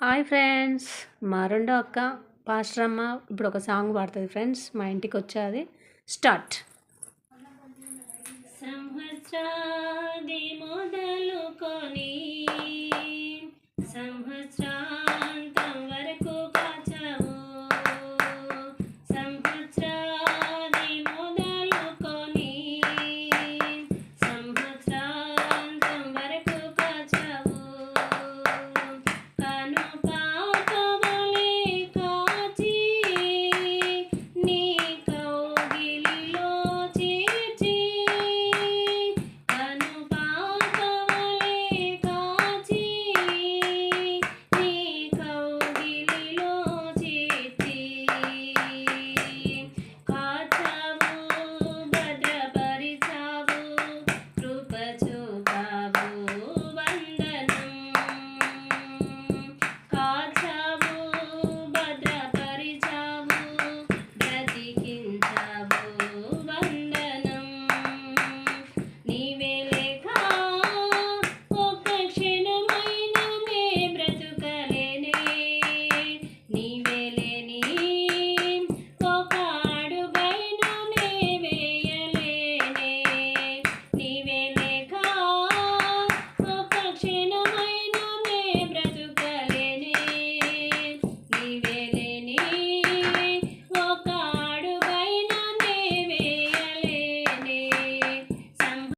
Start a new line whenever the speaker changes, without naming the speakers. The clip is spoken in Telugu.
హాయ్ ఫ్రెండ్స్ మా రెండో అక్క పాస్టర్ అమ్మ ఇప్పుడు ఒక సాంగ్ పాడుతుంది ఫ్రెండ్స్ మా ఇంటికి వచ్చేది స్టార్ట్. సంవత్సరాది మొదలుకొని